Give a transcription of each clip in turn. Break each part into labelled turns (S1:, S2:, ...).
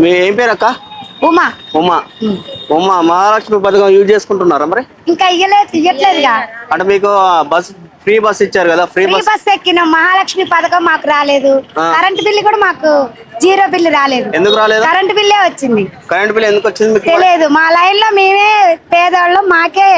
S1: మీ ఏం పేరు అక్క?
S2: ఉమా.
S1: ఉమా. ఉమా. మహాలక్ష్మి పథకం యూజ్ చేసుకుంటున్నారా మరి?
S2: ఇంకా ఇయ్యలేదు ఇయ్యట్లేదుగా.
S1: అంటే మీకు బస్ ఫ్రీ బస్ ఇచ్చారు కదా ఫ్రీ
S2: ఫ్రీ
S1: బస్?
S2: బస్ ఎక్కిన మహాలక్ష్మి పథకం మాకు రాలేదు. కరెంట్ బిల్లు కూడా మాకు జీరో బిల్లు రాలేదు.
S1: ఎందుకు రాలేదు?
S2: కరెంట్ బిల్లే వచ్చింది.
S1: కరెంట్ బిల్ ఎందుకు వచ్చింది మీకు
S2: తెలియదు. మా లైన్లో మేమే పేదవాళ్ళం మాకే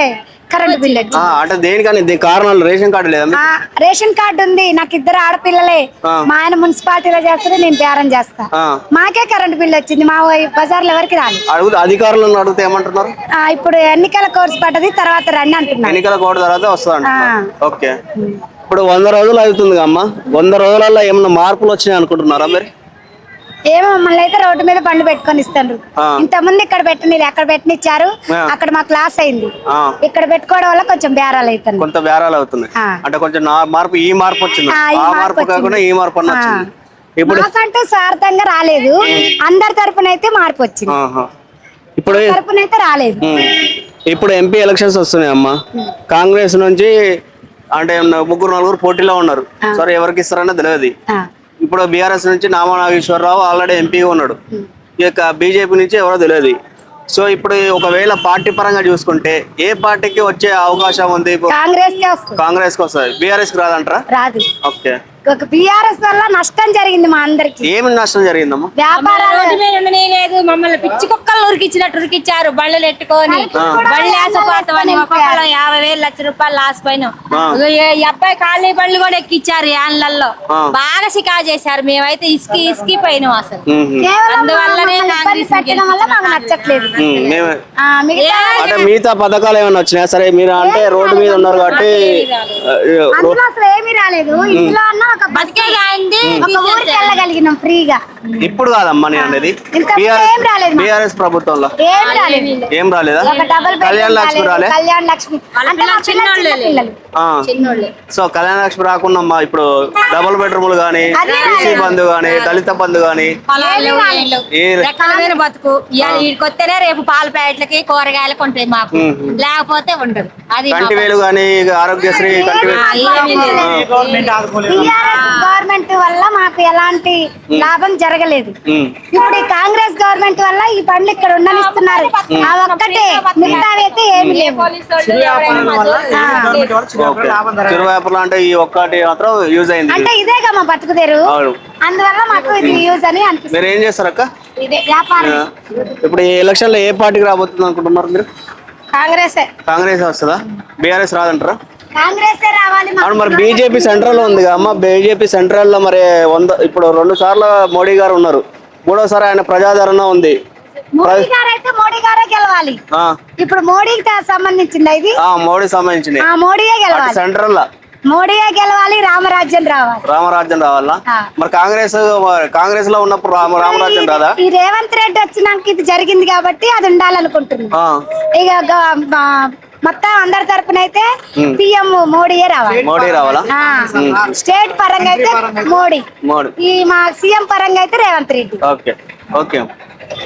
S2: కరెంట్ బిల్
S1: ఆ,
S2: వచ్చింది.
S1: అంటే దేనికని? దీని కారణాలు? రేషన్ కార్డు లేదా మీకు?
S2: ఆ, రేషన్ కార్డు ఉంది. నాకు ఇద్దరు ఆడపిల్లలే.
S1: ఆ.
S2: మా ఆయన మున్సిపాలిటీలో చేస్తారు నేను బేరం చేస్తా.
S1: ఆ.
S2: మాకే కరెంట్ బిల్ వచ్చింది. మా వై- బజార్లో ఎవరికి రాలేదు.
S1: అడుగు అధికారులను అడిగితే ఏమంటున్నారు?
S2: ఆ, ఇప్పుడు ఎన్నికల కోర్సు పడ్డది తర్వాత రండి అంటున్నారు.
S1: ఎన్నికల కోడ్ తర్వాత వస్తుంది
S2: ఆ.
S1: ఓకే. ఇప్పుడు వంద రోజులు అవుతుంది అమ్మ. వంద రోజులలో ఏమన్నా మార్పులు వచ్చినాయి అనుకుంటున్నారా మరి?
S2: ఏమో మమ్మల్ని అయితే రోడ్డు మీద బండి పెట్టుకొని ఇస్తారు
S1: ఆ.
S2: ఇంత ముందు ఇక్కడ పెట్టని అక్కడ పెట్టనిచ్చారు. అక్కడ మా క్లాస్ అయింది. ఇక్కడ పెట్టుకోవడం వల్ల కొంచెం బేరాలు అవుతుంది
S1: కొంత బేరాలు అవుతుంది. అంటే కొంచెం మార్పు ఈ మార్పు వచ్చింది.
S2: ఆ, మార్పు
S1: కాకుండా ఈ మార్పు. వచ్చింది. ఇప్పుడు
S2: మాకంటూ స్వార్థంగా రాలేదు. అందరి తరపున అయితే మార్పు వచ్చింది.
S1: ఇప్పుడు
S2: తరపున అయితే రాలేదు.
S1: ఇప్పుడు ఎంపీ ఎలక్షన్స్ వస్తున్నాయి అమ్మ. కాంగ్రెస్ నుంచి అంటే ముగ్గురు నలుగురు పోటీలో ఉన్నారు. సరే ఎవరికి ఇస్తారన్నా తెలియదు. ఇప్పుడు బీఆర్ఎస్ నుంచి నామా నాగేశ్వరరావు ఆల్రెడీ ఎంపీగా ఉన్నాడు. ఇక బీజేపీ నుంచి ఎవరో తెలియదు. సో ఇప్పుడు ఒకవేళ పార్టీ పరంగా చూసుకుంటే ఏ పార్టీకి వచ్చే అవకాశం ఉంది
S2: కాంగ్రెస్ కే వస్తుంది.
S1: కాంగ్రెస్కి వస్తుంది. బీఆర్ఎస్కి రాదంటారా?
S2: రాదు.
S1: ఓకే.
S2: ఒక బిఆర్ఎస్ వల్ల నష్టం జరిగింది మా అందరికి.
S1: ఏమి నష్టం జరిగిందమ్మా?
S2: వ్యాపారాలు.
S3: లేదు. మమ్మల్ని పిచ్చి కుక్కలు ఉరికిచ్చినట్టు ఉరికిచ్చారు. బళ్ళు ఎట్టుకొని బళ్ళు వేసపోతామని ఒక్కొక్కరు యాభై వేలు లక్ష రూపాయలు లాస్ పైన. ఈ అబ్బాయి ఖాళీ బళ్ళు కూడా ఎక్కిచ్చారు యాన్లల్లో.
S1: ఆ.
S3: బాగా షికా చేశారు. మేమైతే ఇసుకి ఇసుకి పోయినాం అసలు. అందువల్లనే
S2: ఇబ్బంది
S3: కాంగ్రెస్
S2: పెట్టడం వల్ల మాకు నచ్చట్లేదు.
S1: మ్మ్. మేమే.
S2: ఆ, మిగతా
S1: అంటే మిగతా పథకాలు ఏమైనా వచ్చినాయా? సరే మీరు అంటే రోడ్డు మీద ఉన్నారు కాబట్టి ఆ,
S2: అందులో అసలు ఏమీ రాలేదు. ఇంట్లో అన్న ఒక బస్
S3: బతికే కాయింది
S2: ఒక ఊరికి వెళ్ళగలిగినాం ఫ్రీగా.
S1: ఇప్పుడు కాదమ్మా నేను అనేది.
S2: ఇంతకు ఏం రాలేదు మాకు.
S1: బీఆర్ఎస్ ప్రభుత్వంలో.
S2: ఏం రాలేదు.
S1: ఏం రాలేదా?
S2: ఒక డబుల్ బెడ్
S1: కళ్యాణ్ లక్ష్మి రాలే.
S2: కళ్యాణ లక్ష్మి. అంటే మా
S3: పిల్లలు
S2: పిల్లలు చిన్న. పిల్లలు.
S1: సో కళ్యాణ లక్ష్మి రాకుండా ఇప్పుడు డబుల్ బెడ్రూమ్లు కానీ
S2: అదే
S1: బీసీ బంధు కానీ దళిత బంధు
S3: మీద బతుకు. వీడికొస్తేనే రేపు పాల ప్యాకెట్లకి కూరగాయలకు ఉంటాయి మాకు. లేకపోతే ఉండదు. అది
S1: కంటి వేలు కానీ ఆరోగ్యశ్రీ కంటి
S2: గవర్నమెంట్ వల్ల మాకు ఎలాంటి లాభం జరగలేదు. ఇప్పుడు ఈ కాంగ్రెస్ గవర్నమెంట్ వల్ల ఈ బండ్లు ఇక్కడ ఉండనిస్తున్నారు. ఆ ఒక్కటే. మిగతావి అయితే ఏమి లేవు.
S1: ఓకే. చిరు అంటే ఈ ఒక్కటి మాత్రం యూజ్ అయింది.
S2: అంటే ఇదేగా మా బతుకుదేరు
S1: అవును.
S2: అందువల్ల మాకు ఇది యూజ్ అని అనిపిస్తుంది.
S1: మీరు ఏం చేస్తారక్క
S2: ఇదే వ్యాపారం.
S1: ఇప్పుడు ఈ ఎలక్షన్లో ఏ పార్టీకి రాబోతుంది అనుకుంటున్నారు మీరు?
S2: కాంగ్రెస్.
S1: కాంగ్రెస్ వస్తుందా? బీఆర్ఎస్ రాదంటారా?
S2: కాంగ్రెస్ రావాలి మాకు.
S1: అవును మరి బీజేపీ సెంట్రల్లో ఉంది అమ్మ బీజేపీ సెంట్రల్లో మరి వంద ఇప్పుడు రెండు సార్లు మోడీ గారు ఉన్నారు. మూడోసారి ఆయన ప్రజాదరణ ఉంది.
S2: మోడీ గారు అయితే మోడీ గారే గెలవాలి.
S1: ఆ,
S2: ఇప్పుడు మోడీకి తా- సంబంధించింది ఇది?
S1: ఆ మోడీ సంబంధించిన
S2: ఆ మోడీయే గెలవాలి.
S1: సెంట్రల్లో
S2: మోడీయే గెలవాలి రామరాజ్యం రావాలి.
S1: రామరాజ్యం రావాలా. మరి కాంగ్రెస్ కాంగ్రెస్లో ఉన్నప్పుడు రామ రామరాజ్యం రాదా?
S2: ఈ రేవంత్ రెడ్డి వచ్చినాక ఇది జరిగింది కాబట్టి అది ఉండాలనుకుంటున్నాం.
S1: ఆ,
S2: ఇక మొత్తం అందరి తరపున అయితే పిఎం మోడీయే రావాలి.
S1: మోడీ రావాలా?
S2: ఆ, స్టేట్ పరంగా అయితే. మోడీ.
S1: మోడీ.
S2: ఈ మా సీఎం పరంగా అయితే రేవంత్ రెడ్డి.
S1: ఓకే. ఓకే.